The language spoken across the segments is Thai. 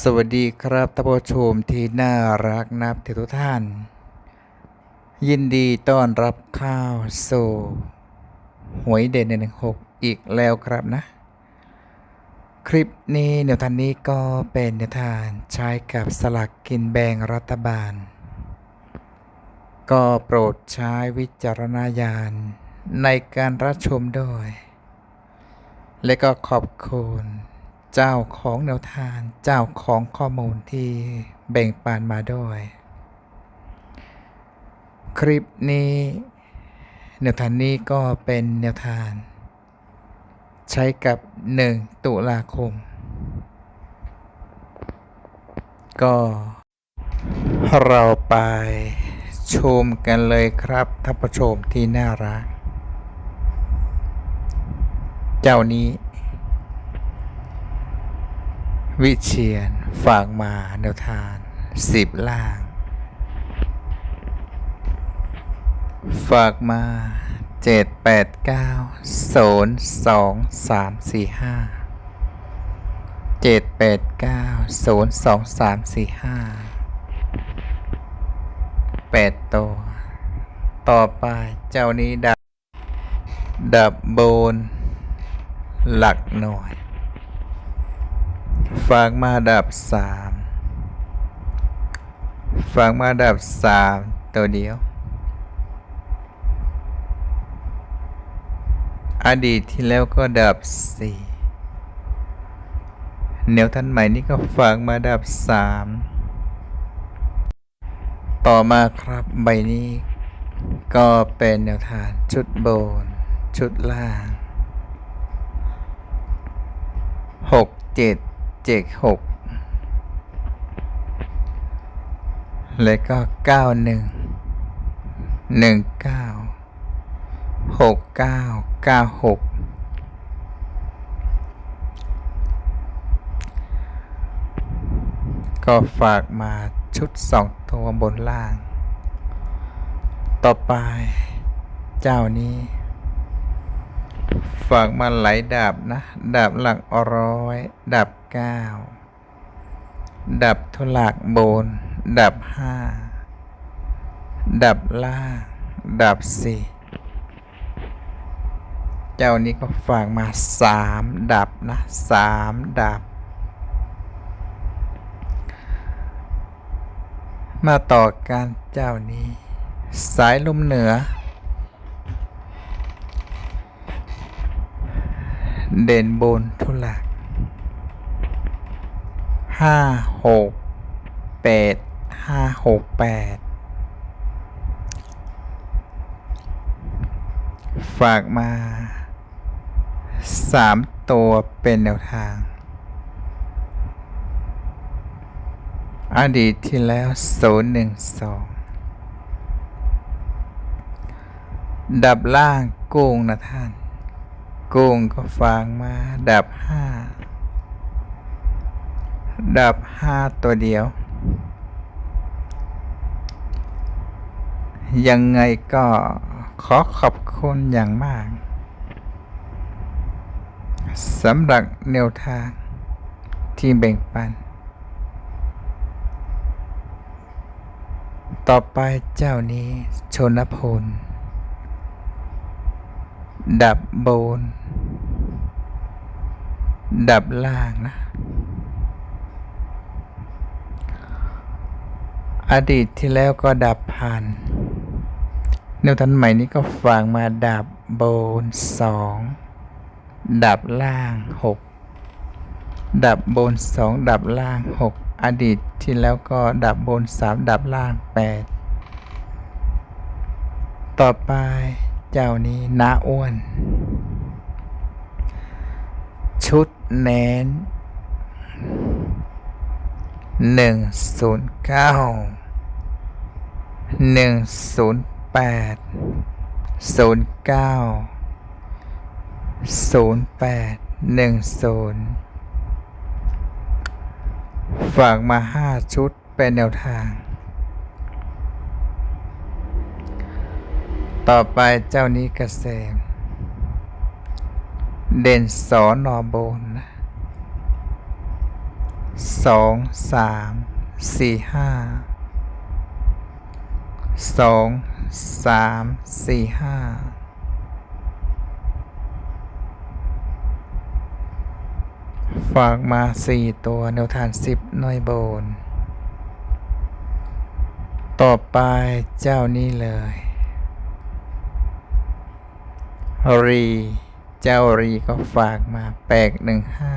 สวัสดีครับท่านผู้ชมที่น่ารักนับถือทุกท่าน ยินดีต้อนรับเข้าวสู่หวยเด่นหนึ่งหกอีกแล้วครับนะ คลิปนี้แนวทางนี้ก็เป็นแนวทางใช้กับสลักกินแบ่งรัฐบาล ก็โปรดใช้วิจารณญาณในการรับชมด้วย และก็ขอบคุณ เจ้าของแนวทาง เจ้าของข้อมูลที่แบ่งปันมาด้วย คลิปนี้แนวทางนี้ก็เป็นแนวทาง ใช้กับ 1 ตุลาคม ก็เราไปชมกันเลยครับท่านผู้ชมที่น่ารัก เจ้านี้ วิเชียนฝากมาแนวทางสิบล่าง ฝากมาเจ็ดแปดเก้าศูนย์สองสามสี่ห้าเจ็ดแปดเก้าศูนย์สองสามสี่ห้าแปดตัว ต่อไปเจ้านี้ดับ ดับโบนหลักหน่วย ฝากมาดับสามฝากมาดับสามตัวเดียว อดีตที่แล้วก็ดับสี่แนวท่านใหม่นี่ก็ฝากมาดับสามต่อมาครับใบนี้ ก็เป็นแนวทางชุดโบน ชุดล่างหกเจ็ด เจ็ดหกแล้วก็เก้าหนึ่งหนึ่งเก้าหกเก้าเก้าหกก็ฝากมาชุดสองตัวบนล่าง ต่อไปเจ้านี้ ฝากมาหลายดาบนะ ดาบหลักร้อย ดาบเก้าดับทุลักโบนดับห้าดับล่างดับสี่เจ้านี้ก็ฝากมาสามดับนะสามดับ มาต่อการเจ้านี้ สายลมเหนือ เด่นบนทุลักห้าหกแปดห้าหกแปดฝากมาสามตัวเป็นแนวทาง อดีตที่แล้วศูนย์หนึ่งสองดับล่างกุ้งนะท่าน กุ้งก็ฟังมา ดับห้าดับห้าตัวเดียว ยังไงก็ขอขอบคุณอย่างมากสำหรับแนวทางที่แบ่งปัน ต่อไปเจ้านี้ชนพล ดับบน ดับล่างนะ อดีตที่แล้วก็ดับพันแนวทันใหม่นี้ก็ฟังมาดับโบนสองดับล่างหกดับโบนสองดับล่างหกอดีตที่แล้วก็ดับโบนสามดับล่างแปดต่อไป เจ้านี้นาอ้วน ชุดแนนหนึ่งศูนย์เก้าหนึ่งศูนย์แปดศูนย์เก้าศูนย์แปดหนึ่งศูนย์ฝากมาห้าชุดเป็นแนวทาง ต่อไปเจ้านี้เกษม เด่นสอนอโบนนะสองสามสี่ห้าสองสามสี่ห้าฝากมาสี่ตัวแนวทานสิบหน่วยโบน ต่อไปเจ้านี้เลย รี เจ้ารีก็ฝากมาแปลกหนึ่งห้า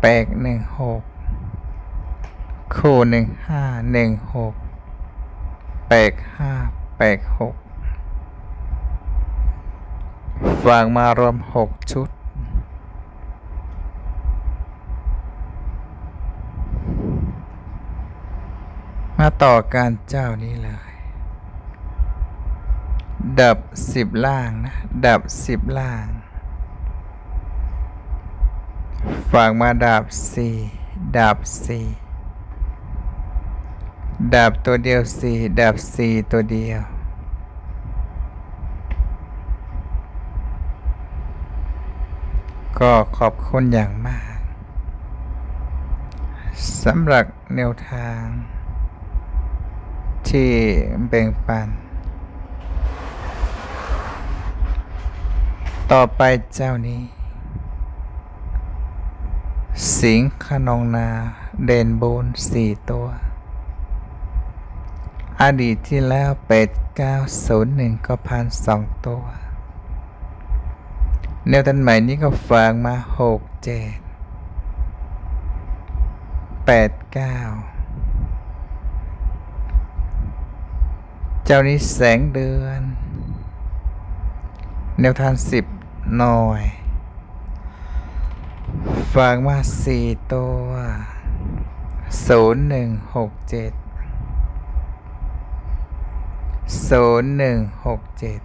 แปลกหนึ่งหกคู่หนึ่งห้าหนึ่งหกแปลกห้าแปลกหกฝากมารวมหกชุดมาต่อการเจ้านี้เลย ดับสิบล่างนะ ดับสิบล่าง ฝากมาดาบสี่ดาบสี่ดาบตัวเดียวสี่ดาบสี่ตัวเดียว ก็ขอบคุณอย่างมากสำหรับแนวทาง ที่แบ่งปัน ต่อไปเจ้านี้ สิงห์ขนองนา เด่นโบนสี่ตัว อดีตที่แล้วเป็ดเก้าศูนย์หนึ่งก็พันสองตัวแนวตันใหม่นี้ก็ฝากมาหกเจ็ดแปดเก้าเจ้านี้แสงเดือน แนวทางสิบ หน่อย ฝากมาสี่ตัวศูนย์หนึ่งหกเจ็ดศูนย์หนึ่งหกเจ็ด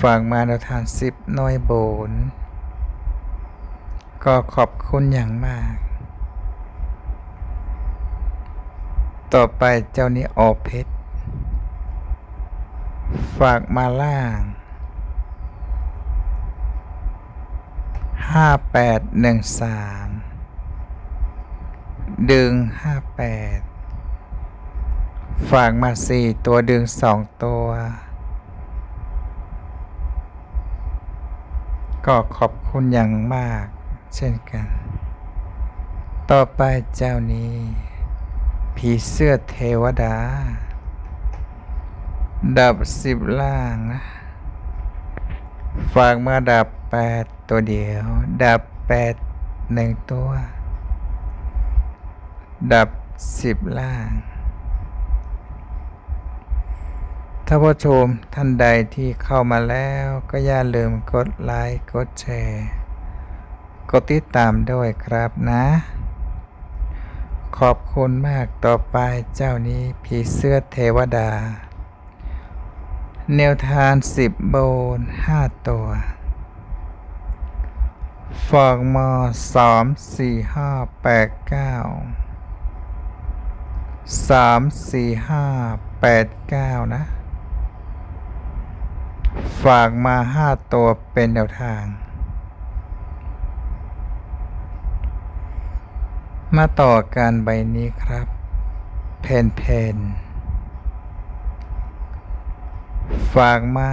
ฝากมาแนวทางสิบน่อยโบน ก็ขอบคุณอย่างมาก ต่อไปเจ้านี้ออเพชร ฝากมาล่างห้าแปดหนึ่งสามดึงห้าแปดฝากมาสี่ตัวดึงสองตัว ก็ขอบคุณอย่างมากเช่นกัน ต่อไปเจ้านี้ ผีเสื้อเทวดา ดับสิบล่างนะฝากมาดับแปดตัวเดียว ดับแปดหนึ่งตัว ดับสิบล่างถ้าผู้ชมท่านใดที่เข้ามาแล้วก็อย่าลืมกดไลค์กดแชร์ กดติดตามด้วยครับนะ ขอบคุณมากต่อไปเจ้านี้ผีเสื้อเทวดา แนวทานสิบโบนห้าตัว ฝากมาสามสี่ห้าแปดเก้าสามสี่ห้าแปดเก้านะ ฝากมาห้าตัวเป็นแนวทาง มาต่อการใบนี้ครับ เพนเพน ฝากมา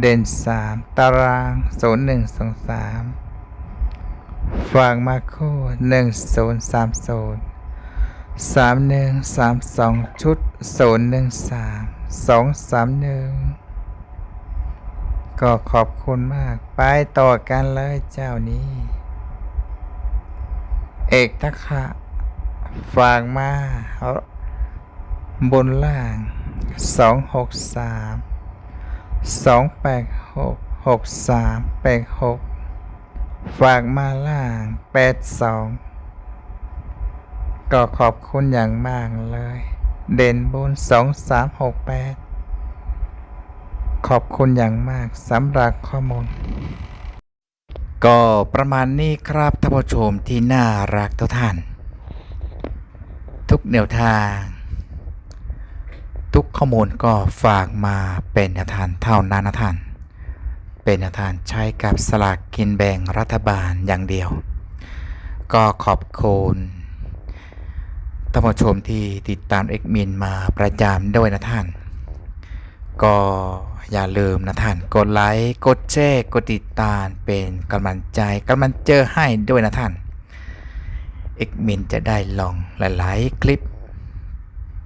เด่นสามตารางศูนย์หนึ่งสองสามฝากมาคู่หนึ่งศูนย์สามศูนย์สามหนึ่งสามสองชุดศูนย์หนึ่งสามสองสามหนึ่งก็ขอบคุณมาก ไปต่อกันเลยเจ้านี้ เอกทักษะฝากมา บนล่างสองหกสามสองแปดหกหกสามแปดหกฝากมาล่างแปดสองก็ขอบคุณอย่างมากเลย เด่นบนสองสามหกแปดขอบคุณอย่างมากสำหรับข้อมูลก็ประมาณนี้ครับท่านผู้ชมที่น่ารักทุกท่าน ทุกแนวทาง ทุกข้อมูลก็ฝากมาเป็นแนวทางเท่านั้นนะท่าน เป็นแนวทางใช้กับสลากกินแบ่งรัฐบาลอย่างเดียว ก็ขอบคุณท่านผู้ชมที่ติดตามเอกมินมาประจำด้วยนะท่าน ก็อย่าลืมนะท่าน กดไลค์ กดแชร์ กดติดตามเป็นกำลังใจกำลังเจอให้ด้วยนะท่านเอกมินจะได้ลองหลาย ๆ คลิป